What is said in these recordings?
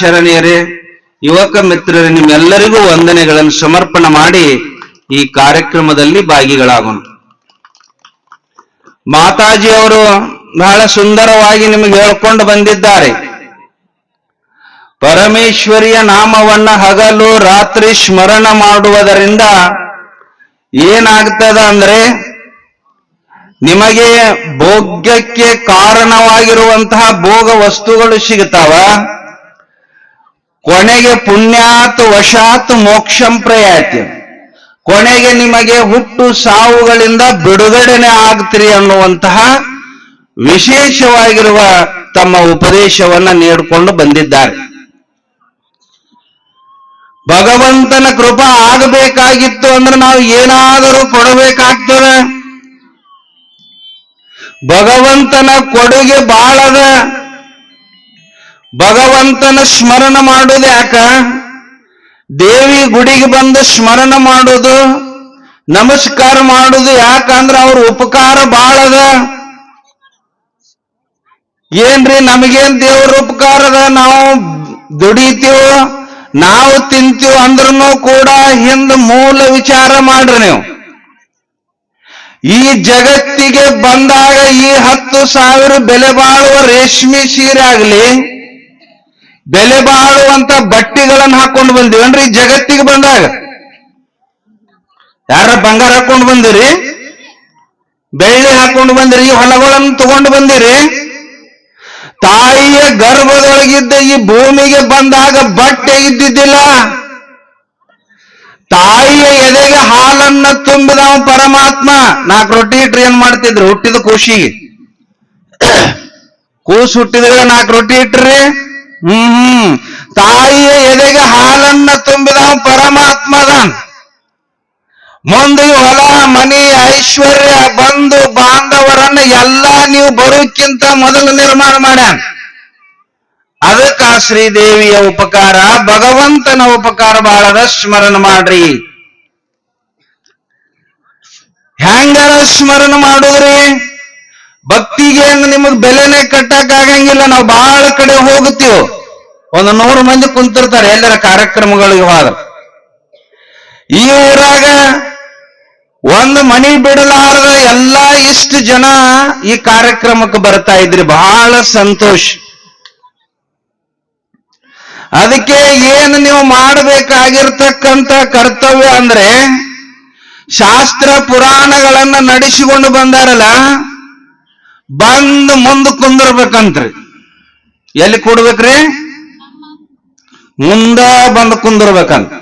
ಶರಣೆಯರೇ, ಯುವಕ ಮಿತ್ರರೇ, ನಿಮ್ಮೆಲ್ಲರಿಗೂ ವಂದನೆಗಳನ್ನು ಸಮರ್ಪಣೆ ಮಾಡಿ ಈ ಕಾರ್ಯಕ್ರಮದಲ್ಲಿ ಭಾಗಿಗಳಾಗೋಣ. ಮಾತಾಜಿ ಅವರು ಬಹಳ ಸುಂದರವಾಗಿ ನಿಮಗೆ ಹೇಳ್ಕೊಂಡು ಬಂದಿದ್ದಾರೆ. ಪರಮೇಶ್ವರಿಯ ನಾಮವನ್ನ ಹಗಲು ರಾತ್ರಿ ಸ್ಮರಣ ಮಾಡುವುದರಿಂದ ಏನಾಗ್ತದ ಅಂದ್ರೆ, ನಿಮಗೆ ಭೋಗ್ಯಕ್ಕೆ ಕಾರಣವಾಗಿರುವಂತಹ ಭೋಗ ವಸ್ತುಗಳು ಸಿಗುತ್ತಾವ ಕೊನೆಗೆ ಪುಣ್ಯಾತ್ ವಶಾತ್ ಮೋಕ್ಷಂ ಪ್ರಯಾತಿ ಕೊನೆಗೆ ನಿಮಗೆ ಹುಟ್ಟು ಸಾವುಗಳಿಂದ ಬಿಡುಗಡೆನೆ ಆಗ್ತಿರಿ ಅನ್ನುವಂತಹ ವಿಶೇಷವಾಗಿರುವ ತಮ್ಮ ಉಪದೇಶವನ್ನ ನೀಡಿಕೊಂಡು ಬಂದಿದ್ದಾರೆ. ಭಗವಂತನ ಕೃಪಾ ಆಗಬೇಕಾಗಿತ್ತು ಅಂದ್ರೆ ನಾವು ಏನಾದರೂ ಕೊಡಬೇಕಾಗ್ತದೆ. ಭಗವಂತನ ಕೊಡುಗೆ ಬಾಳದ. ಭಗವಂತನ ಸ್ಮರಣ ಮಾಡೋದು ಯಾಕ? ದೇವಿ ಗುಡಿಗೆ ಬಂದು ಸ್ಮರಣ ಮಾಡೋದು, ನಮಸ್ಕಾರ ಮಾಡೋದು ಯಾಕಂದ್ರೆ ಅವ್ರ ಉಪಕಾರ ಬಾಳದ ಏನ್ರಿ ನಮಗೇನ್ ದೇವ್ರ ಉಪಕಾರದ ನಾವು ದುಡಿತೀವ, ನಾವು ತಿಂತೀವ ಅಂದ್ರೂ ಕೂಡ ಹಿಂದ ಮೂಲ ವಿಚಾರ ಮಾಡ್ರಿ ನೀವು. ಈ ಜಗತ್ತಿಗೆ ಬಂದಾಗ ಈ ಹತ್ತು ಸಾವಿರ ಬೆಲೆ ಬಾಳುವ ರೇಷ್ಮೆ ಸೀರೆ ಆಗ್ಲಿ ಬೆಲೆ ಬಾಳುವಂತ ಬಟ್ಟೆಗಳನ್ನ ಹಾಕೊಂಡು ಬಂದಿವನ್ರಿ ಜಗತ್ತಿಗೆ ಬಂದಾಗ. ಯಾರ ಬಂಗಾರ ಹಾಕೊಂಡು ಬಂದಿರಿ? ಬೆಳ್ಳಿ ಹಾಕೊಂಡು ಬಂದಿರಿ. ಹೊಲಗಳನ್ನು ತಗೊಂಡು ಬಂದಿರಿ. ತಾಯಿಯ ಗರ್ಭದೊಳಗಿದ್ದ ಈ ಭೂಮಿಗೆ ಬಂದಾಗ ಬಟ್ಟೆ ಇದ್ದಿದ್ದಿಲ್ಲ. ತಾಯಿಯ ಎದೆಗೆ ಹಾಲನ್ನ ತುಂಬಿದ ಪರಮಾತ್ಮ. ನಾಲ್ಕು ರೊಟ್ಟಿ ಇಟ್ರಿ ಏನ್ ಮಾಡ್ತಿದ್ರು? ಹುಟ್ಟಿದ ಖುಷಿ ಕೂಸು ಹುಟ್ಟಿದ್ರೆ ನಾಲ್ಕು ರೊಟ್ಟಿ ಇಟ್ರಿ. ಹ್ಮ್. ತಾಯಿಯ ಎದೆಗೆ ಹಾಲನ್ನ ತುಂಬಿದ ಪರಮಾತ್ಮದ ಮುಂದೆ ಹೊಲ, ಮನಿ, ಐಶ್ವರ್ಯ, ಬಂಧು, ಬಾಂಧವರನ್ನ ಎಲ್ಲ ನೀವು ಬರೋಕ್ಕಿಂತ ಮೊದಲು ನಿರ್ಮಾಣ ಮಾಡ್ಯಾನ. ಅದಕ್ಕ ಶ್ರೀದೇವಿಯ ಉಪಕಾರ, ಭಗವಂತನ ಉಪಕಾರ ಬಹಳದ ಸ್ಮರಣ ಮಾಡ್ರಿ. ಹೆಂಗರ ಸ್ಮರಣ ಮಾಡುದ್ರಿ ಏನು ನಿಮಗ್ ಬೆಲೆನೆ ಕಟ್ಟಕ್ ಆಗಂಗಿಲ್ಲ, ನಾವು ಬಹಳ ಕಡೆ ಹೋಗುತ್ತೀವಿ. ಒಂದು ನೂರು ಮಂದಿ ಕುಂತಿರ್ತಾರೆ, ಎಲ್ಲರ ಕಾರ್ಯಕ್ರಮಗಳಿಗೆ ಹೋದ್ರ ಈ ಊರಾಗ ಒಂದು ಮನಿ ಬಿಡಲಾರದ ಎಲ್ಲಾ ಇಷ್ಟು ಜನ ಈ ಕಾರ್ಯಕ್ರಮಕ್ಕೆ ಬರ್ತಾ ಇದ್ರಿ, ಬಹಳ ಸಂತೋಷ. ಅದಕ್ಕೆ ಏನು ನೀವು ಮಾಡಬೇಕಾಗಿರ್ತಕ್ಕಂಥ ಕರ್ತವ್ಯ ಅಂದ್ರೆ ಶಾಸ್ತ್ರ ಪುರಾಣಗಳನ್ನ ನಡೆಸಿಕೊಂಡು ಬಂದಾರಲ್ಲ ಬಂದು ಮುಂದ ಕುಂದಿರ್ಬೇಕಂತ್ರಿ. ಎಲ್ಲಿ ಕೂಡ್ಬೇಕ್ರಿ? ಮುಂದ ಬಂದು ಕುಂದಿರ್ಬೇಕಂತ.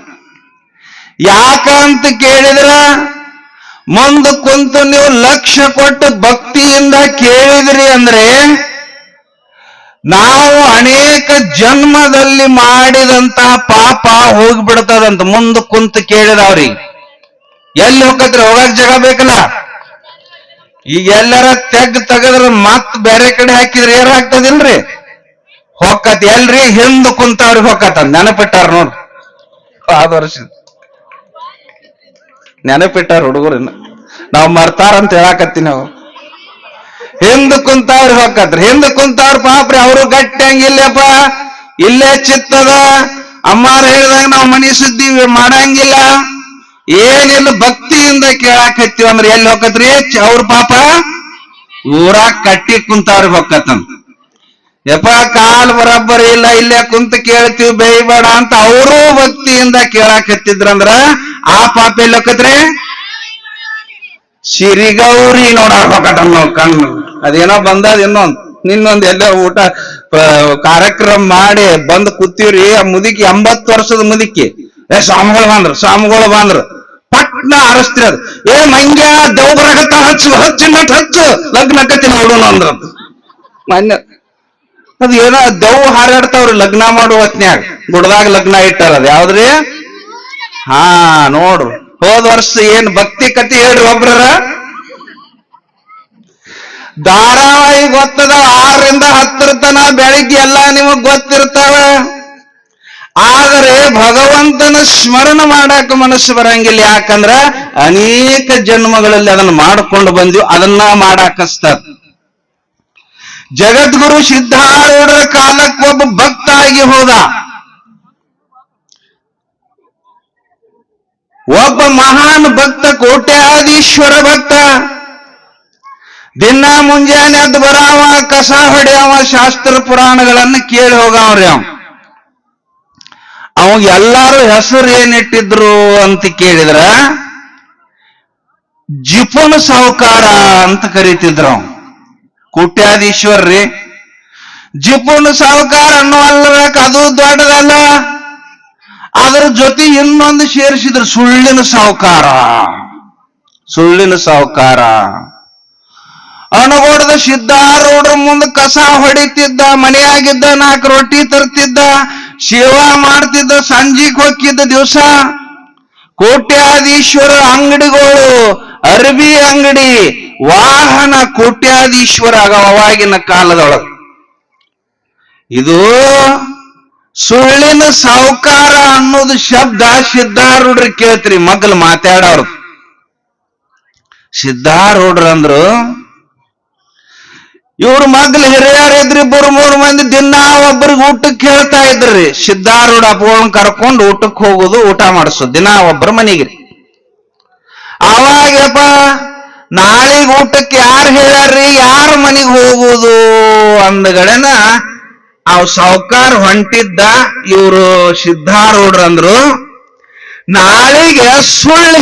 ಯಾಕಂತ ಕೇಳಿದ್ರ? ಮುಂದ ಕುಂತು ನೀವು ಲಕ್ಷ ಕೊಟ್ಟು ಭಕ್ತಿಯಿಂದ ಕೇಳಿದ್ರಿ ಅಂದ್ರೆ, ನಾವು ಅನೇಕ ಜನ್ಮದಲ್ಲಿ ಮಾಡಿದಂತಹ ಪಾಪ ಹೋಗ್ಬಿಡ್ತದಂತ ಮುಂದ ಕುಂತು ಕೇಳಿದವ್ರಿ ಎಲ್ಲಿ ಹೋಗತ್ರಿ ಹೋಗಕ್ ಜಾಗ ಬೇಕಲ್ಲ? ಈಗ ಎಲ್ಲರ ತೆಗ್ ತೆಗದ್ರ ಮತ್ ಬೇರೆ ಕಡೆ ಹಾಕಿದ್ರೆ ಏನ್ ಆಗ್ತದಿಲ್ರಿ? ಹೊಕ್ಕತ್ ಎಲ್ರಿ ಹಿಂದ್ ಕುಂತಾವ್ರಿ ಹೊಕ್ಕತ್ತ ನೆನಪಿಟ್ಟಾರ ನೋಡ್ರಿ ಆದ ವರ್ಷ. ನೆನಪಿಟ್ಟಾರ ಹುಡುಗರು ನಾವು ಮರ್ತಾರಂತ ಹೇಳಾಕತ್ತೀನಿ ನಾವು. ಹಿಂದ್ ಕುಂತಾವ್ರಿ ಹೊಕ್ಕತ್ರಿ ಹಿಂದ್ ಕುಂತಾವ್ರಿ ಪಾಪ್ರಿ, ಅವರು ಗಟ್ಟಿ ಹಂಗಿಲ್ಲಪ್ಪ ಇಲ್ಲೇ ಚಿತ್ತದ. ಅಮ್ಮಾರ ಹೇಳಿದಾಗ ನಾವು ಮನಿ ಸುದ್ದಿ ಮಾಡಂಗಿಲ್ಲ. ಏನಿಲ್ಲ ಭಕ್ತಿಯಿಂದ ಕೇಳಾಕತ್ತೀವಿ ಅಂದ್ರೆ ಎಲ್ಲಿ ಹೋಗತ್ರಿ? ಅವ್ರ ಪಾಪ ಊರಾಗ ಕಟ್ಟಿ ಕುಂತಾವ್ರಿ ಹೊಕ್ಕತ್ತಂತ ಯಪ್ಪ, ಕಾಲ್ ಬರಬ್ಬರಿ ಇಲ್ಲ, ಇಲ್ಲೇ ಕುಂತ ಕೇಳ್ತೀವಿ, ಬೇಯ್ಬೇಡ ಅಂತ ಅವರು ಭಕ್ತಿಯಿಂದ ಕೇಳಾಕತ್ತಿದ್ರಂದ್ರ ಆ ಪಾಪ ಎಲ್ಲಿ ಹೋಗತ್ರಿ? ಸಿರಿಗೌರಿ ನೋಡಾಕತ್ತ ನಾವು ಕಣ್ಣು. ಅದೇನೋ ಬಂದದ ಇನ್ನೊಂದ್. ನಿನ್ನೊಂದ್ ಎಲ್ಲ ಊಟ ಕಾರ್ಯಕ್ರಮ ಮಾಡಿ ಬಂದ್ ಕೂತೀವ್ರಿ, ಆ ಮುದುಕಿ ಎಂಬತ್ತು ವರ್ಷದ ಮುದುಕಿ. ಏ, ಸ್ವಾಮಿಗಳು ಬಂದ್ರು ಸ್ವಾಮಿಗಳು ಬಂದ್ರು. ಆರಿಸ್ತೀರ ಅದು. ಏ, ಮಂಗ್ಯ ದೌಬರಗತ್ತ ಹಚ್ಚು ಹಚ್ಚು, ನಟ್ ಹಚ್ಚು, ಲಗ್ನ ಕತ್ತಿ ನೋಡೋಣ ಅಂದ್ರ ಮಾನ್ಯ ಅದು ಏನೋ ದೌ ಹಾರಾಡ್ತಾವ್ರಿ ಲಗ್ನ ಮಾಡುವ ಹೊತ್ನ್ಯಾಗ. ಗುಡ್ದಾಗ ಲಗ್ನ ಇಟ್ಟಾರ ಅದ. ಯಾವ್ದ್ರಿ? ಹಾ ನೋಡ್ರಿ ಹೋದ ವರ್ಷ ಏನ್ ಭಕ್ತಿ ಕತಿ ಹೇಳ್ರಿ ಒಬ್ರರ? ಧಾರಾವಾಹಿ ಗೊತ್ತದ, ಆರರಿಂದ ಹತ್ತರ ತನ ಬೆಳಿಗ್ಗೆ ಎಲ್ಲಾ ನಿಮಗ್ ಗೊತ್ತಿರ್ತಾವ? ಆದರೆ ಭಗವಂತನ ಸ್ಮರಣ ಮಾಡಾಕ ಮನಸ್ಸು ಬರಂಗಿಲ್ಲ. ಯಾಕಂದ್ರ ಅನೇಕ ಜನ್ಮಗಳಲ್ಲಿ ಅದನ್ನ ಮಾಡ್ಕೊಂಡ್ ಬಂದ್ವಿ, ಅದನ್ನ ಮಾಡಾಕಸ್ತ ಜಗದ್ಗುರು ಸಿದ್ಧಾರೂಢರ ಕಾಲಕ್ಕೆ ಒಬ್ಬ ಭಕ್ತ ಆಗಿ ಹೋದ. ಒಬ್ಬ ಮಹಾನ್ ಭಕ್ತ ಕೋಟ್ಯಾದೀಶ್ವರ ಭಕ್ತ. ದಿನ ಮುಂಜಾನೆ ಅದ್ ಬರಾವ, ಕಸ ಹೊಡೆಯವ, ಶಾಸ್ತ್ರ ಪುರಾಣಗಳನ್ನು ಕೇಳಿ ಹೋಗವ್ರಿ ಅವಾಗ ಎಲ್ಲಾರು ಹೆಸರು ಏನಿಟ್ಟಿದ್ರು ಅಂತ ಕೇಳಿದ್ರ ಜಿಪುನ ಸಾಹುಕಾರ ಅಂತ ಕರೀತಿದ್ರು ಅವ ಕೋಟ್ಯಾಧೀಶ್ವರ್ರಿ ಜಿಪುನ ಸಾಹುಕಾರ ಅನ್ನುವಲ್ಲಬೇಕು ಅದು ದೊಡ್ಡದಲ್ಲ. ಅದರ ಜೊತೆ ಇನ್ನೊಂದು ಸೇರಿಸಿದ್ರು, ಸುಳ್ಳಿನ ಸಾಹುಕಾರ ಸುಳ್ಳಿನ ಸಾಹುಕಾರ ಅಣಗೋಡದ ಸಿದ್ಧಾರೂಢರ ಮುಂದೆ ಕಸ ಹೊಡಿತಿದ್ದ, ಮನೆಯಾಗಿದ್ದ, ನಾಲ್ಕು ರೊಟ್ಟಿ ತರ್ತಿದ್ದ ಸೇವಾ ಮಾಡ್ತಿದ್ದ ಸಂಜೆಗೆ ಹೋಗಿದ್ದ ದಿವಸ. ಕೋಟ್ಯಾಧೀಶ್ವರ ಅಂಗಡಿಗಳು, ಅರಬಿ ಅಂಗಡಿ, ವಾಹನ ಕೋಟ್ಯಾಧೀಶ್ವರ ಅವಾಗಿನ ಕಾಲದೊಳಗೆ. ಇದು ಸುಳ್ಳಿನ ಸಾವುಕಾರ ಅನ್ನೋದು ಶಬ್ದ ಸಿದ್ಧಾರೂಢ್ರಿ ಕೇಳ್ತ್ರಿ ಮಗ್ಲು ಮಾತಾಡೋರು. ಸಿದ್ಧಾರೂಢ್ರಂದ್ರು ಅಂದ್ರು ಇವ್ರ ಮಗ್ಲು ಹಿರಿಯರ್ ಇದ್ರಿ ಇಬ್ಬರು ಮೂರು ಮಂದಿ ದಿನ ಒಬ್ಬರಿಗೆ ಊಟಕ್ಕೆ ಹೇಳ್ತಾ ಇದ್ರಿ. ಸಿದ್ಧಾರೂಢ ಅಪ್ಪಗಳನ್ನ ಕರ್ಕೊಂಡು ಊಟಕ್ಕೆ ಹೋಗುದು, ಊಟ ಮಾಡಿಸೋದು. ದಿನ ಒಬ್ಬರ ಮನೆಗೆ ಅವಾಗಪ್ಪ, ನಾಳೆಗ್ ಊಟಕ್ಕೆ ಯಾರು ಹೇಳ್ಯಾರ್ರಿ ಯಾರ ಮನೆಗೆ ಹೋಗುದು ಅಂದಗಳೇನ ಅವ್ ಸಾವುಕಾರ ಹೊಂಟಿದ್ದ ಇವರು ಸಿದ್ಧಾರೂಢ್ರಂದ್ರು ನಾಳೆಗೆ ಸುಳ್ಳು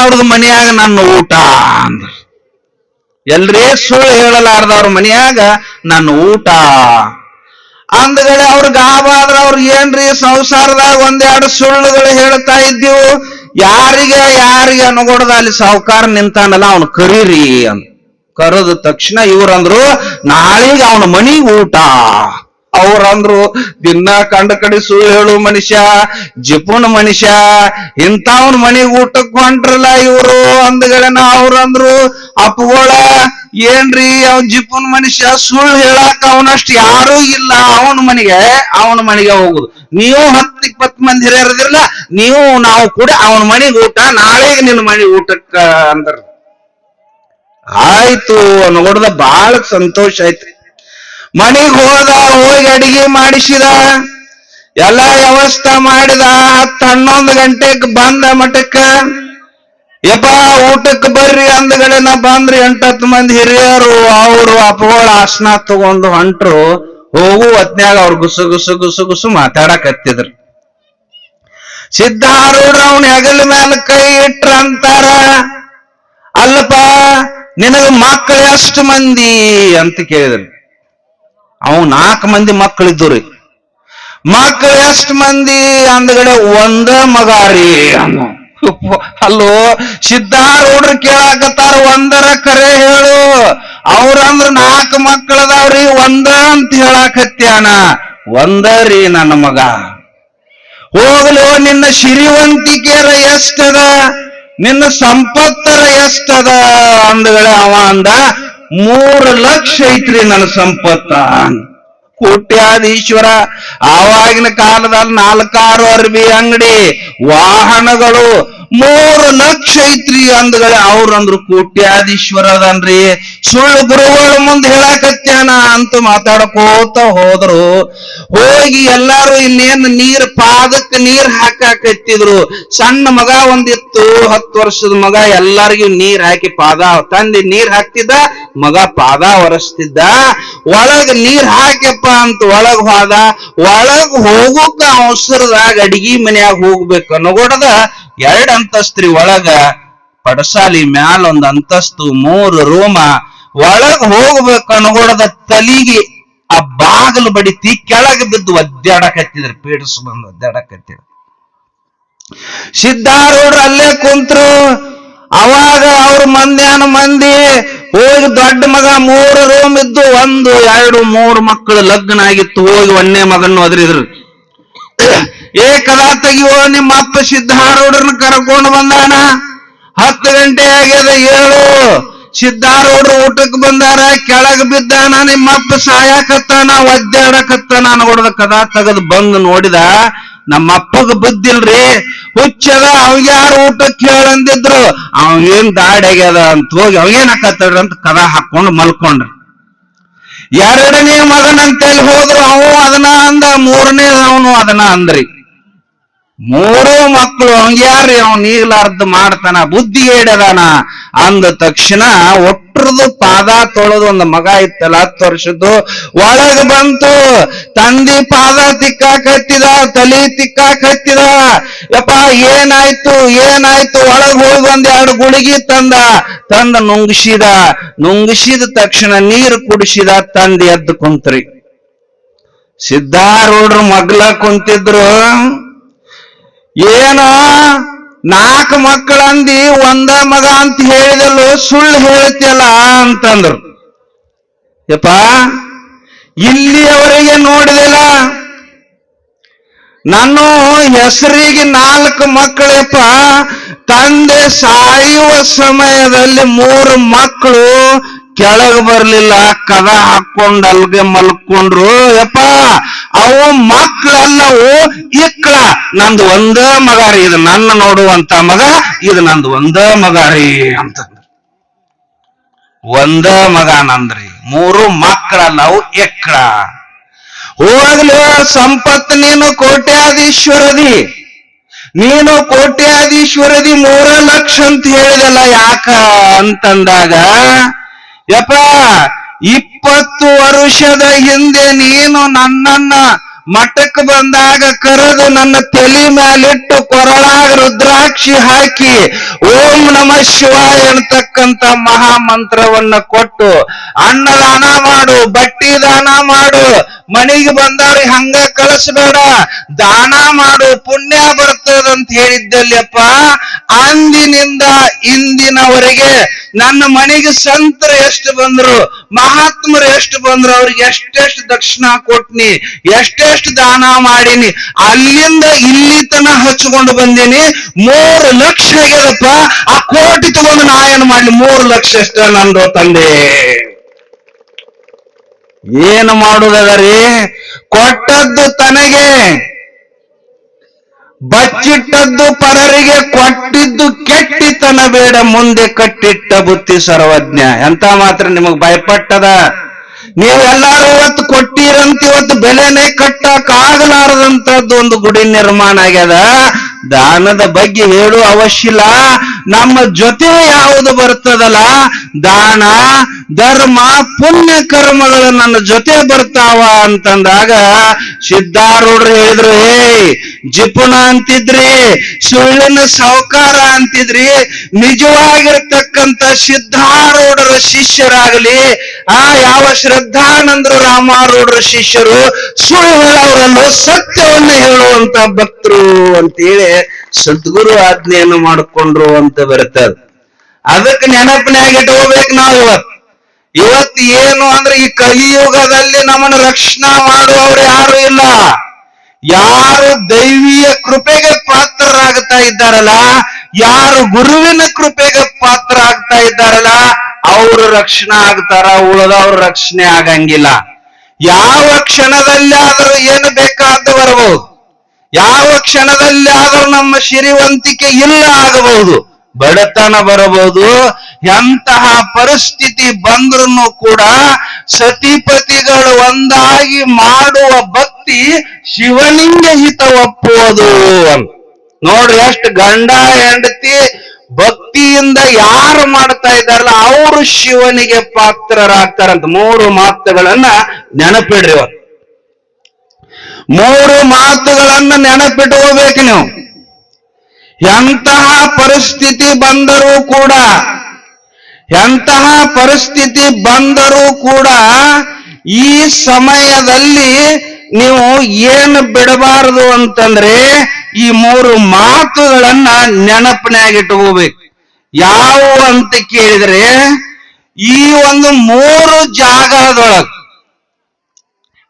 ಅವ್ರದ್ದು ಮನೆಯಾಗ ನನ್ನ ಊಟ ಅಂದ್ರು. ಎಲ್ರೇ ಸುಳ್ಳು ಹೇಳಲಾರ್ದವ್ರ ಮನೆಯಾಗ ನನ್ನ ಊಟ. ಅಂದಗಡೆ ಅವ್ರ ಗಾಬಾದ್ರ ಅವ್ರ ಏನ್ರಿ ಸಂಸಾರದಾಗ ಒಂದೆರಡು ಸುಳ್ಳುಗಳು ಹೇಳ್ತಾ ಇದ್ದೀವು. ಯಾರಿಗೆ ಯಾರಿಗೆ ಅನುಗೊಡದ ಅಲ್ಲಿ ಸಾಹುಕಾರ ನಿಂತಾನಲ್ಲ ಅವನು ಕರೀರಿ ಅಂತ. ಕರೆದ ತಕ್ಷಣ ಇವ್ರಂದ್ರು, ನಾಳಿಗೆ ಅವನ ಮನಿ ಊಟ. ಅವ್ರಂದ್ರು, ದಿನ ಕಂಡ ಕಡೆ ಸುಳ್ಳು ಹೇಳು ಮನುಷ್ಯ, ಜಿಪುಣ ಮನುಷ್ಯ, ಇಂಥವನ್ ಮನೆಗೆ ಊಟಕ್ಕೆ ಹೊಂಟ್ರಲ್ಲ ಇವರು. ಅಂದಗಳನ್ನ ಅವ್ರಂದ್ರು ಅಪ್ಪಗೋಳ, ಏನ್ರಿ ಅವ್ನ ಜಿಪ್ಪನ್ ಮನುಷ್ಯ ಸುಳ್ಳು ಹೇಳಾಕ ಅವನಷ್ಟು ಯಾರೂ ಇಲ್ಲ, ಅವನ ಮನೆಗೆ ಅವನ ಮನೆಗೆ ಹೋಗುದು. ನೀವು ಹತ್ತು ಇಪ್ಪತ್ತು ಮಂದಿ ಹಿರಿಯರದಿರಲ್ಲ ನೀವು ನಾವು ಕೂಡ ಅವನ ಮನೆಗೆ ಊಟ, ನಾಳೆಗೆ ನಿನ್ನ ಮನೆ ಊಟಕ್ಕ ಅಂದ್ರ. ಆಯ್ತು ನೋಡ್ದ ಬಹಳ ಸಂತೋಷ ಆಯ್ತು ಮನೆಗೆ ಹೋದ, ಹೋಗಿ ಅಡಿಗೆ ಮಾಡಿಸಿದ, ಎಲ್ಲ ವ್ಯವಸ್ಥೆ ಮಾಡಿದ ಹತ್ತು ಹನ್ನೊಂದು ಗಂಟೆಗೆ ಬಂದ ಮಠಕ್ಕ ಯಪ್ಪ, ಊಟಕ್ಕೆ ಬರ್ರಿ ಅಂದಗಳೇನ ಬಂದ್ರಿ. ಎಂಟತ್ತು ಮಂದಿ ಹಿರಿಯರು, ಅವರು ಅಪ್ಪಗಳ ಆಸನ ತಗೊಂಡು ಹೊಂಟ್ರು. ಹೋಗು, ಹೊತ್ನ್ಯಾಗ ಅವ್ರು ಗುಸು ಗುಸು ಗುಸು ಗುಸು ಮಾತಾಡಕತ್ತಿದ್ರು. ಸಿದ್ಧಾರೂಢ ಅವನ ಹೆಗಲ ಮೇಲೆ ಕೈ ಇಟ್ರ ಅಂತಾರ, ಅಲ್ಲಪ್ಪ, ನಿನಗ ಮಕ್ಕಳು ಎಷ್ಟು ಮಂದಿ? ಅಂತ ಕೇಳಿದ್ರು. ಅವ್ ನಾಲ್ಕು ಮಂದಿ ಮಕ್ಕಳಿದ್ದು ಮಕ್ಕಳು ಎಷ್ಟು ಮಂದಿ? ಅಂದಗಡೆ ಒಂದ ಮಗಾರಿ ರೀ, ಅನ್ನೋ. ಅಲ್ಲೋ ಹುಡ್ರು ಕೇಳಾಕತ್ತಾರ, ಒಂದರ ಕರೆ ಹೇಳು. ಅವ್ರಂದ್ರ ನಾಲ್ಕು ಮಕ್ಕಳದಾವ್ರಿ ಒಂದ ಅಂತ ಹೇಳಾಕತ್ಯಾನ. ಒಂದರಿ ನನ್ನ ಮಗ. ಹೋಗ್ಲೋ, ನಿನ್ನ ಸಿರಿವಂತಿಕೆರ ಎಷ್ಟದ? ನಿನ್ನ ಸಂಪತ್ತರ ಎಷ್ಟದ? ಅಂದಗಳ ಅವ ಅಂದ, ಮೂರು ಲಕ್ಷ ಐತ್ರಿ ನನ್ನ ಸಂಪತ್ತ. ಕೋಟ್ಯಾಧೀಶ್ವರ ಆವಾಗಿನ ಕಾಲದಲ್ಲಿ ನಾಲ್ಕಾರು ಅರ್ಬಿ ಅಂಗಡಿ, ವಾಹನಗಳು ಮೂರು ಲಕ್ಷ ಅಂದಗಳ ಅವ್ರಂದ್ರು ಕೋಟ್ಯಾಧೀಶ್ವರ ಅದನ್ರಿ ಸುಳ್ಳು ಗುರುಗಳು ಮುಂದೆ ಹೇಳಾಕತ್ಯಾನ ಅಂತ ಮಾತಾಡ್ಕೋತ ಹೋದ್ರು. ಹೋಗಿ ಎಲ್ಲಾರು ಇನ್ನೇನ್ ನೀರ್ ಪಾದಕ್ಕೆ ನೀರ್ ಹಾಕಾಕತ್ತಿದ್ರು. ಸಣ್ಣ ಮಗ ಒಂದಿತ್ತು, ಹತ್ತು ವರ್ಷದ ಮಗ ಎಲ್ಲಾರಿಗೂ ನೀರ್ ಹಾಕಿ ಪಾದ ತಂದೆ ನೀರ್ ಹಾಕ್ತಿದ್ದ, ಮಗ ಪಾದ ಒರೆಸ್ತಿದ್ದ. ಒಳಗ್ ನೀರ್ ಹಾಕ್ಯಪ್ಪ ಅಂತ ಒಳಗ್ ಹೋದ. ಒಳಗ್ ಹೋಗೋಕ ಅವಸರದಾಗ ಅಡಿಗೆ ಮನ್ಯಾಗ ಹೋಗ್ಬೇಕು ಅನ್ನೋಗೊಡದ ಎರಡ್ ಅಂತಸ್ತ್ರಿ ಒಳಗ ಪಡಸಾಲಿ ಮ್ಯಾಲ ಒಂದ್ ಅಂತಸ್ತು, ಮೂರು ರೂಮ, ಒಳಗ್ ಹೋಗ್ಬೇಕು ಅನ್ಗೋಡದ ತಲಿಗೆ ಆ ಬಾಗಿಲು ಬಡಿತಿ ಕೆಳಗ ಬಿದ್ದು ಒದ್ದಾಡಕತ್ತಿದ್ರು ಪೀಡಿಸ್ ಬಂದು ಒದ್ದಾಡಕತ್ತಿದ್ರು ಸಿದ್ಧಾರೂಢರು ಅಲ್ಲೇ ಕುಂತ್ರು, ಅವಾಗ ಅವ್ರ ಮಂದ್ಯಾನ ಮಂದಿ ಹೋಗಿ ದೊಡ್ಡ ಮಗ ಮೂರು ರೂಮ್ ಇದ್ದು ಒಂದು, ಎರಡು, ಮೂರು ಮಕ್ಕಳು ಲಗ್ನ ಆಗಿತ್ತು, ಹೋಗಿ ಒಂದೇ ಮಗನ್ನು ಒದರಿದ್ರು. ಏ ಕದ ತೆಗಿಯೋ ನಿಮ್ಮ ಅಪ್ಪ ಸಿದ್ಧಾರೂಢರನ್ನ ಕರ್ಕೊಂಡು ಬಂದಾನ? ಹತ್ತು ಗಂಟೆ ಆಗ್ಯದ ಏಳು. ಸಿದ್ಧಾರೂಢರು ಊಟಕ್ಕೆ ಬಂದಾರ, ಕೆಳಗ ಬಿದ್ದಾನ, ನಿಮ್ಮ ಅಪ್ಪ ಸಾಯಕತ್ತಾನ, ಒದ್ದಾಡಕತ್ತಾನ ನೋಡಿದ ಕದಾ ತೆಗೆದು ಬಂದು ನೋಡಿದ, ನಮ್ಮ ಅಪ್ಪಗ ಬುದ್ಧಿಲ್ರಿ, ಹುಚ್ಚದ, ಅವ್ ಯಾರು ಊಟಕ್ಕೆ ಹೇಳಂದಿದ್ರು ಅವ್ ಏನ್ ಆಗ್ಯದ ಅಂತ ಹೋಗಿ ಅವೇನ್ ಹಾಕತ್ತಾಡ್ರಿ ಅಂತ ಕದ ಹಾಕೊಂಡು ಮಲ್ಕೊಂಡ್ರಿ. ಎರಡನೇ ಮಗನಂತೇಳಿ ಹೋದ್ರು, ಅವು ಅದನ್ನ ಅಂದ ಮೂರನೇ ಅವನು ಅದನ್ನ ಅಂದ್ರಿ. ಮೂರು ಮಕ್ಕಳು ಹಂಗ್ಯಾರ್ರಿ ಅವ್ನ ಈಗ್ಲಾರ್ದ ಮಾಡ್ತಾನ, ಬುದ್ಧಿ ಹೇಳದಾನ ಅಂದ ತಕ್ಷಣ ಒಟ್ಟರದು ಪಾದ ತೊಳೆದು ಒಂದು ಮಗ ಇತ್ತಲ್ಲ, ಹತ್ತು ವರ್ಷದ್ದು, ಒಳಗ್ ಬಂತು. ತಂದಿ ಪಾದ ತಿಕ್ಕಾಕತ್ತಿದ ತಲಿ ತಿಕ್ಕಾಕತ್ತಿದ ಯಪ್ಪ, ಏನಾಯ್ತು ಏನಾಯ್ತು? ಒಳಗ್ ಹೋಗಿ ಬಂದ್ ಎರಡು ಗುಳಿಗಿ ತಂದ. ತಂದ ನುಂಗಿಸಿದ. ನುಂಗಿಸಿದ ತಕ್ಷಣ ನೀರು ಕುಡಿಸಿದ, ತಂದೆ ಎದ್ದು ಕುಂತ್ರಿ. ಸಿದ್ಧಾರೂಢರು ಮಗ್ಲ ಕುಂತಿದ್ರು. ಏನೋ? ನಾಲ್ಕು ಮಕ್ಕಳಂದಿ ಒಂದ ಮಗ ಅಂತ ಹೇಳಿದಲ್ಲೋ ಸುಳ್ಳು ಹೇಳ್ತಿಯಲ್ಲ ಅಂತಂದ್ರು. ಯಪ್ಪ, ಇಲ್ಲಿಯವರೆಗೆ ನೋಡಿದಿಲ್ಲ ನಾನು ಹೆಸರಿಗೆ ನಾಲ್ಕು ಮಕ್ಕಳಪ್ಪ ತಂದೆ ಸಾಯುವ ಸಮಯದಲ್ಲಿ ಮೂರು ಮಕ್ಕಳು ಕೆಳಗೆ ಬರ್ಲಿಲ್ಲ, ಕದ ಹಾಕೊಂಡ್ ಅಲ್ಗೆ ಮಲ್ಕೊಂಡ್ರು. ಯಪ್ಪ, ಅವು ಮಕ್ಕಳೆಲ್ಲವು ಇಕ್ಕಳ ನಂದು ಒಂದ ಮಗ ರೀ ಇದು ನನ್ನ ನೋಡುವಂತ ಮಗ, ಇದು ನಂದು ಒಂದ ಮಗ ರೀ ಅಂತಂದ್ರು. ಒಂದ ಮಗ ನಂದ್ರಿ. ಮೂರು ಮಕ್ಕಳಲ್ಲವು ಎಕ್ಕಳ ಹೋಗ್ಲಿ, ಸಂಪತ್ ನೀನು ಕೋಟ್ಯಾಧೀಶ್ವರದಿ. ನೀನು ಕೋಟ್ಯಾಧೀಶ್ವರದಿ ಮೂರ ಲಕ್ಷ ಅಂತ ಹೇಳಿದಲ್ಲ ಯಾಕ ಅಂತಂದಾಗ ಯಪ್ಪ, ಇಪ್ಪತ್ತು ವರ್ಷದ ಹಿಂದೆ ನೀನು ನನ್ನನ್ನ ಮಠಕ್ಕೆ ಬಂದಾಗ ಕರೆದು ನನ್ನ ತಲೆ ಮೇಲಿಟ್ಟು ಕೊರಳಾಗ ರುದ್ರಾಕ್ಷಿ ಹಾಕಿ ಓಂ ನಮ ಶಿವಾಯ ಅಂತಕ್ಕಂತ ಮಹಾಮಂತ್ರವನ್ನ ಕೊಟ್ಟು ಅನ್ನದಾನ ಮಾಡು, ಬಟ್ಟಿ ದಾನ ಮಾಡು, ಮನೆಗೆ ಬಂದವ್ರಿಗೆ ಹಂಗ ಕಳಿಸ್ಬೇಡ, ದಾನ ಮಾಡು, ಪುಣ್ಯ ಬರ್ತದಂತ ಹೇಳಿದ್ದಲ್ಲಪ್ಪ. ಅಂದಿನಿಂದ ಇಂದಿನವರೆಗೆ ನನ್ನ ಮನೆಗೆ ಸಂತರು ಎಷ್ಟು ಬಂದ್ರು, ಮಹಾತ್ಮರು ಎಷ್ಟು ಬಂದ್ರು, ಅವ್ರಿಗೆ ಎಷ್ಟೆಷ್ಟು ದಕ್ಷಿಣ ಕೊಟ್ನಿ, ಎಷ್ಟೆಷ್ಟು ದಾನ ಮಾಡೀನಿ, ಅಲ್ಲಿಂದ ಇಲ್ಲಿ ತನ ಹಚ್ಕೊಂಡು ಬಂದೀನಿ. ಮೂರು ಲಕ್ಷ ಆಗ್ಯದಪ್ಪ, ಆ ಕೋಟಿ ತಗೊಂಡು ನಾ ಏನ್ ಮಾಡ್ಲಿ? ಮೂರು ಲಕ್ಷ ಎಷ್ಟ ನಂದು ತಂದೆ. ಏನು ಮಾಡುದದರಿ? ಕೊಟ್ಟದ್ದು ತನಗೆ, ಬಚ್ಚಿಟ್ಟದ್ದು ಪರರಿಗೆ ಕೊಟ್ಟಿದ್ದು ಕೆಟ್ಟಿತನ ಬೇಡ ಮುಂದೆ ಕಟ್ಟಿಟ್ಟ ಬುತ್ತಿ ಸರ್ವಜ್ಞ. ಎಂತ ಮಾತ್ರ ನಿಮಗ್ ಭಯಪಟ್ಟದ? ನೀವೆಲ್ಲಾರು ಇವತ್ತು ಕೊಟ್ಟಿರಂತ, ಇವತ್ತು ಬೆಲೆನೇ ಕಟ್ಟಕ್ ಆಗಲಾರದಂತದ್ದು ಒಂದು ಗುಡಿ ನಿರ್ಮಾಣ ಆಗ್ಯದ. ದಾನದ ಬಗ್ಗೆ ಹೇಳು ಅವಶ್ಯ ಇಲ್ಲ ನಮ್ಮ ಜೊತೆ ಯಾವುದು ಬರ್ತದಲ್ಲ? ದಾನ, ಧರ್ಮ, ಪುಣ್ಯ ಕರ್ಮಗಳು ನನ್ನ ಜೊತೆ ಬರ್ತಾವ ಅಂತಂದಾಗ ಸಿದ್ಧಾರೂಢರು ಹೇಳಿದ್ರು, ಹೇ, ಜಿಪುಣ ಅಂತಿದ್ರಿ, ಸುಳ್ಳಿನ ಸಾವುಕಾರ ಅಂತಿದ್ರಿ, ನಿಜವಾಗಿರ್ತಕ್ಕಂಥ ಸಿದ್ಧಾರೂಢರ ಶಿಷ್ಯರಾಗಲಿ ಆ ಯಾವ ಶ್ರದ್ಧಾನಂದರು ರಾಮಾರೂಢರ ಶಿಷ್ಯರು ಸುಳ್ಳು ಅವರನ್ನು ಸತ್ಯವನ್ನ ಹೇಳುವಂತ ಭಕ್ತರು ಅಂತೇಳಿ ಸದ್ಗುರು ಆಜ್ಞೆಯನ್ನು ಮಾಡಿಕೊಂಡ್ರು ಅಂತ ಬರ್ತಾರೆ ಅದಕ್ಕೆ ನೆನಪಿನಾಗ ಇಟ್ಕೋಬೇಕು ನಾವು ಇವತ್ತು. ಇವತ್ತು ಏನು ಅಂದ್ರೆ ಈ ಕಲಿಯುಗದಲ್ಲಿ ನಮ್ಮನ್ನು ರಕ್ಷಣಾ ಮಾಡುವವರು ಯಾರು ಇಲ್ಲ. ಯಾರು ದೈವಿಯ ಕೃಪೆಗೆ ಪಾತ್ರರಾಗ್ತಾ ಇದ್ದಾರಲ್ಲ, ಯಾರು ಗುರುವಿನ ಕೃಪೆಗೆ ಪಾತ್ರ ಆಗ್ತಾ ಇದ್ದಾರಲ್ಲ ಅವರು ರಕ್ಷಣೆ ಆಗ್ತಾರ, ಉಳದವ್ರ ರಕ್ಷಣೆ ಆಗಂಗಿಲ್ಲ. ಯಾವ ಕ್ಷಣದಲ್ಲಿ ಆದರೂ ಏನು ಬೇಕಾದ ಬರಬಹುದು ಯಾವ ಕ್ಷಣದಲ್ಲಿ ಆದರೂ ನಮ್ಮ ಸಿರಿವಂತಿಕೆ ಇಲ್ಲ ಆಗಬಹುದು. ಬಡತನ ಬರಬಹುದು. ಎಂತಹ ಪರಿಸ್ಥಿತಿ ಬಂದ್ರೂ ಕೂಡ ಸತಿಪತಿಗಳು ಒಂದಾಗಿ ಮಾಡುವ ಭಕ್ತಿ ಶಿವಲಿಂಗ ಹಿತ ಒಪ್ಪುವುದು ನೋಡ್ರಿ, ಎಷ್ಟು ಗಂಡ ಹೆಂಡತಿ ಭಕ್ತಿಯಿಂದ ಯಾರು ಮಾಡ್ತಾ ಇದ್ದಾರಲ್ಲ, ಅವರು ಶಿವನಿಗೆ ಪಾತ್ರರಾಗ್ತಾರಂತ ಮೂರು ಮಾತುಗಳನ್ನ ನೆನಪಿಡ್ರಿ ಇವತ್ತು ಮೂರು ಮಾತುಗಳನ್ನ ನೆನಪಿಟ್ಕೋಬೇಕು ನೀವು. ಎಂತಹ ಪರಿಸ್ಥಿತಿ ಬಂದರೂ ಕೂಡ, ಎಂತಹ ಪರಿಸ್ಥಿತಿ ಬಂದರೂ ಕೂಡ ಈ ಸಮಯದಲ್ಲಿ ನೀವು ಏನು ಬಿಡಬಾರದು ಅಂತಂದ್ರೆ ಈ ಮೂರು ಮಾತುಗಳನ್ನ ನೆನಪಿನಾಗಿಟ್ಕೋಬೇಕು ಯಾವುವು ಅಂತ ಕೇಳಿದ್ರೆ ಈ ಒಂದು ಮೂರು ಜಾಗದೊಳಗ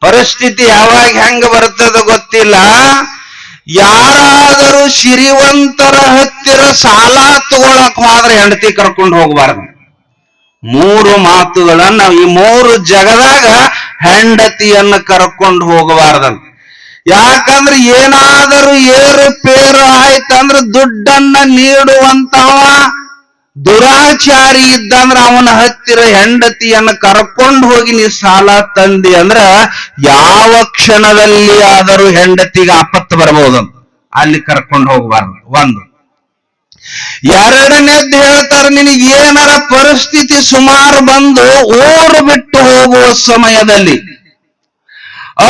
ಪರಿಸ್ಥಿತಿ ಯಾವಾಗ ಹೆಂಗ ಬರ್ತದ ಗೊತ್ತಿಲ್ಲ. ಯಾರಾದರೂ ಸಿರಿವಂತರ ಹತ್ತಿರ ಸಾಲ ತಗೊಳಕ್ ಹೋದ್ರೆ ಹೆಂಡತಿ ಕರ್ಕೊಂಡು ಹೋಗಬಾರ್ದು. ಮೂರು ಮಾತುಗಳನ್ನ ಈ ಮೂರು ಜಗದಾಗ ಹೆಂಡತಿಯನ್ನ ಕರ್ಕೊಂಡು ಹೋಗಬಾರ್ದಂತ ಯಾಕಂದ್ರೆ ಏನಾದರೂ ಏರುಪೇರು ಆಯ್ತಂದ್ರೆ ದುಡ್ಡನ್ನ ನೀಡುವಂತವ ದುರಾಚಾರಿ ಇದ್ದಂದ್ರ ಅವನ ಹತ್ತಿರ ಹೆಂಡತಿಯನ್ನ ಕರ್ಕೊಂಡು ಹೋಗಿ ನೀ ಸಾಲ ತಂದಿ ಅಂದ್ರ ಯಾವ ಕ್ಷಣದಲ್ಲಿ ಆದರೂ ಹೆಂಡತಿಗೆ ಆಪತ್ತು ಬರಬಹುದು ಅಲ್ಲಿ ಕರ್ಕೊಂಡು ಹೋಗಬಾರ್ದು, ಒಂದು. ಎರಡನೇದ್ದು ಹೇಳ್ತಾರೆ, ನಿನಗೆ ಏನರ ಪರಿಸ್ಥಿತಿ ಸುಮಾರು ಬಂದು ಊರು ಬಿಟ್ಟು ಹೋಗುವ ಸಮಯದಲ್ಲಿ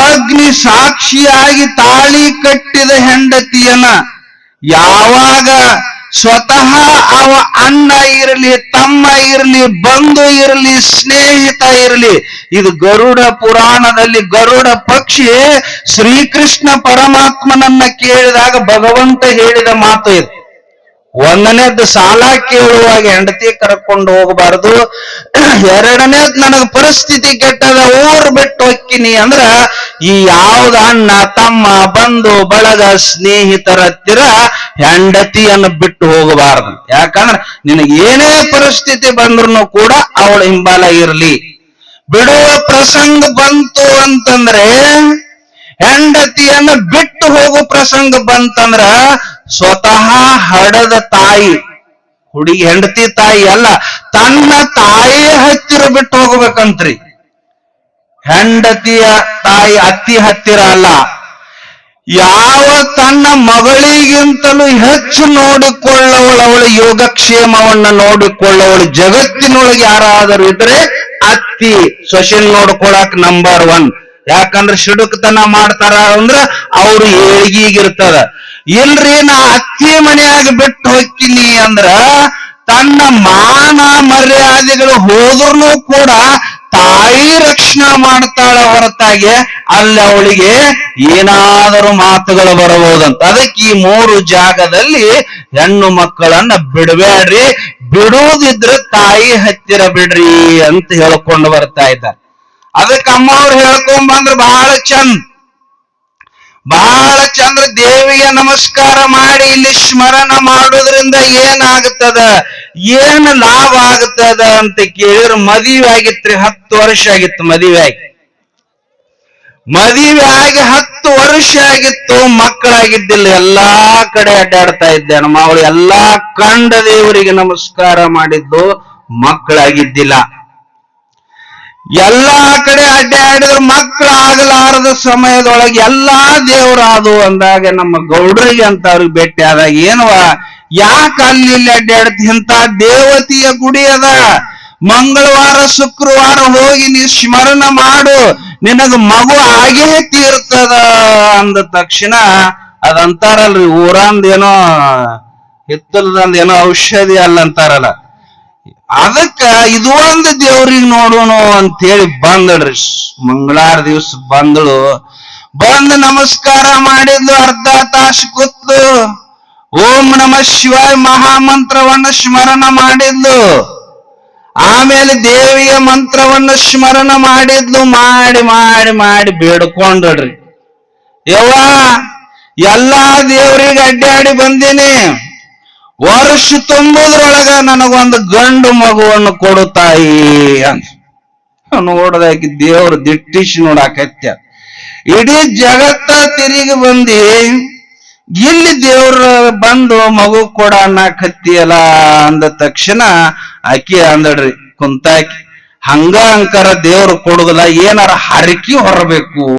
ಅಗ್ನಿ ಸಾಕ್ಷಿಯಾಗಿ ತಾಳಿ ಕಟ್ಟಿದ ಹೆಂಡತಿಯನ್ನ ಯಾವಾಗ ಸ್ವತಃ ಅವ ಅಣ್ಣ ಇರಲಿ, ತಮ್ಮ ಇರಲಿ, ಬಂಧು ಇರಲಿ, ಸ್ನೇಹಿತ ಇರಲಿ, ಇದು ಗರುಡ ಪುರಾಣದಲ್ಲಿ ಗರುಡ ಪಕ್ಷಿ ಶ್ರೀಕೃಷ್ಣ ಪರಮಾತ್ಮನನ್ನ ಕೇಳಿದಾಗ ಭಗವಂತ ಹೇಳಿದ ಮಾತು ಇದು. ಒಂದನೇದ್ದು ಸಾಲ ಕೇಳುವಾಗ ಹೆಂಡತಿ ಕರ್ಕೊಂಡು ಹೋಗಬಾರದು. ಎರಡನೇದ್ ನನಗೆ ಪರಿಸ್ಥಿತಿ ಕೆಟ್ಟದ, ಊರ್ ಬಿಟ್ಟು ಹೊಕ್ಕಿನಿ ಅಂದ್ರ ಈ ಯಾವ್ದ ಅಣ್ಣ, ತಮ್ಮ, ಬಂಧು, ಬಳಗ, ಸ್ನೇಹಿತರ ಹತ್ತಿರ ಹೆಂಡತಿಯನ್ನು ಬಿಟ್ಟು ಹೋಗಬಾರದು. ಯಾಕಂದ್ರೆ ನಿನಗೆ ಏನೇ ಪರಿಸ್ಥಿತಿ ಬಂದ್ರು ಕೂಡ ಅವಳ ಹಿಂಬಾಲ ಇರಲಿ. ಬಿಡುವ ಪ್ರಸಂಗ ಬಂತು ಅಂತಂದ್ರೆ, ಹೆಂಡತಿಯನ್ನ ಬಿಟ್ಟು ಹೋಗು ಪ್ರಸಂಗ ಬಂತಂದ್ರ ಸ್ವತಃ ಹಡದ ತಾಯಿ ಹುಡುಗಿ ಹೆಂಡತಿ ತಾಯಿ ಅಲ್ಲ, ತನ್ನ ತಾಯಿ ಹತ್ತಿರ ಬಿಟ್ಟು ಹೋಗ್ಬೇಕಂತ್ರಿ. ಹೆಂಡತಿಯ ತಾಯಿ ಅತ್ತಿ ಹತ್ತಿರ ಅಲ್ಲ. ಯಾವ ತನ್ನ ಮಗಳಿಗಿಂತಲೂ ಹೆಚ್ಚು ನೋಡಿಕೊಳ್ಳವಳು, ಅವಳ ಯೋಗಕ್ಷೇಮವನ್ನ ನೋಡಿಕೊಳ್ಳವಳು. ಜಗತ್ತಿನೊಳಗೆ ಯಾರಾದರೂ ಇದ್ರೆ ಅತ್ತಿ, ಸೊಸೆನ್ ನೋಡ್ಕೊಳಕ್ ನಂಬರ್ ಒನ್ ಯಾಕಂದ್ರೆ ಸಿಡುಕ್ತನ ಮಾಡ್ತಾರ ಅಂದ್ರ ಅವ್ರು ಏಳಿಗೀಗಿರ್ತದ. ಇಲ್ರಿ, ನಾ ಅತ್ತಿ ಮನೆಯಾಗಿ ಬಿಟ್ಟು ಹೋಗ್ತೀನಿ ಅಂದ್ರ ತನ್ನ ಮಾನ ಮರ್ಯಾದೆಗಳು ಹೋದ್ರೂ ಕೂಡ ತಾಯಿ ರಕ್ಷಣಾ ಮಾಡ್ತಾಳ ಹೊರತಾಗಿ ಅಲ್ಲಿ ಅವಳಿಗೆ ಏನಾದರೂ ಮಾತುಗಳು ಬರಬಹುದಂತ. ಅದಕ್ಕೆ ಈ ಮೂರು ಜಾಗದಲ್ಲಿ ಹೆಣ್ಣು ಮಕ್ಕಳನ್ನ ಬಿಡಬೇಡ್ರಿ ಬಿಡುವುದಿದ್ರೆ ತಾಯಿ ಹತ್ತಿರ ಬಿಡ್ರಿ ಅಂತ ಹೇಳ್ಕೊಂಡು ಬರ್ತಾ ಇದ್ದಾರೆ. ಅದಕ್ಕೆ ಅಮ್ಮ ಅವ್ರು ಹೇಳ್ಕೊಂಡ್ ಬಂದ್ರೆ ಬಹಳ ಚಂದ. ಬಹಳ ಚಂದ್ರ ದೇವಿಗೆ ನಮಸ್ಕಾರ ಮಾಡಿ ಇಲ್ಲಿ ಸ್ಮರಣ ಮಾಡೋದ್ರಿಂದ ಏನಾಗುತ್ತದ? ಏನು ಲಾಭ ಆಗುತ್ತದ ಅಂತ ಕೇಳಿದ್ರೆ ಮದುವೆ ಆಗಿತ್ರಿ ಹತ್ತು ವರ್ಷ ಆಗಿತ್ತು ಮದುವೆ ಆಗಿ ಮದುವೆ ಆಗಿ ಹತ್ತು ವರ್ಷ ಆಗಿತ್ತು, ಮಕ್ಕಳಾಗಿದ್ದಿಲ್ಲ, ಎಲ್ಲಾ ಕಡೆ ಅಡ್ಡಾಡ್ತಾ ಇದ್ದೆ. ನಮ್ಮ ಅವಳು ಎಲ್ಲಾ ಕಂಡ ದೇವರಿಗೆ ನಮಸ್ಕಾರ ಮಾಡಿದ್ದು, ಮಕ್ಕಳಾಗಿದ್ದಿಲ್ಲ. ಎಲ್ಲಾ ಕಡೆ ಅಡ್ಡಾಡಿದ್ರು ಮಕ್ಕಳು ಆಗಲಾರದ ಸಮಯದೊಳಗೆ ಎಲ್ಲಾ ದೇವರಾದು ಅಂದಾಗ ನಮ್ಮ ಗೌಡರಿಗೆ ಅಂತ ಅವ್ರಿಗೆ ಭೇಟಿ ಆದಾಗ ಏನವ ಯಾಕೆ ಅಲ್ಲಿ ಇಲ್ಲಿ ಅಡ್ಡಾಡ್ತಿ? ಇಂತ ದೇವತೆಯ ಗುಡಿ ಅದ. ಮಂಗಳವಾರ, ಶುಕ್ರವಾರ ಹೋಗಿ ನೀ ಸ್ಮರಣ ಮಾಡು. ನಿನಗ ಮಗು ಆಗೇ ತೀರ್ತದ ಅಂದ ತಕ್ಷಣ ಅದಂತಾರಲ್ರಿ ಊರಂದ ಏನೋ ಹಿತ್ತಲದಂದ ಏನೋ ಔಷಧಿ ಅಲ್ಲ ಅಂತಾರಲ್ಲ. ಅದಕ್ಕ ಇದು ಒಂದು ದೇವ್ರಿಗೆ ನೋಡೋಣ ಅಂತ ಹೇಳಿ ಬಂದಳ್ರಿ. ಮಂಗಳಾರ ದಿವ್ಸ ಬಂದಳು. ಬಂದು ನಮಸ್ಕಾರ ಮಾಡಿದ್ಲು, ಅರ್ಧ ತಾಸು ಕೂತ್ಲು. ಓಂ ನಮ ಶಿವಾಯ ಮಹಾಮಂತ್ರವನ್ನ ಸ್ಮರಣ ಮಾಡಿದ್ಲು. ಆಮೇಲೆ ದೇವಿಯ ಮಂತ್ರವನ್ನು ಸ್ಮರಣ ಮಾಡಿದ್ಲು, ಮಾಡಿ ಮಾಡಿ ಮಾಡಿ ಬೇಡ್ಕೊಂಡ್ರಿ. ಯವ್ವ, ಎಲ್ಲಾ ದೇವರಿಗೆ ಅಡ್ಡಾಡಿ ಬಂದೀನಿ. ವರ್ಷ ತುಂಬುದ್ರೊಳಗ ನನಗೊಂದು ಗಂಡು ಮಗುವನ್ನು ಕೊಡು ತಾಯಿ ಅಂತ. ನೋಡದಾಕಿ ದೇವ್ರ ದಿಟ್ಟಿಸಿ ನೋಡಾಕತ್ಯ ಇಡೀ ಜಗತ್ತ ತಿರುಗಿ ಬಂದಿ. ಇಲ್ಲಿ ದೇವ್ರ ಬಂದು ಮಗು ಕೊಡ ಅನ್ನಕತ್ತಿಯಲ್ಲ ಅಂದ ತಕ್ಷಣ ಆಕಿ ಅಂದಡ್ರಿ ಕುಂತಾಕಿ, ಹಂಗ ಅಂಕರ ದೇವ್ರು ಕೊಡುದಿಲ್ಲ, ಏನಾರ ಹರಕಿ ಹೊರಬೇಕು.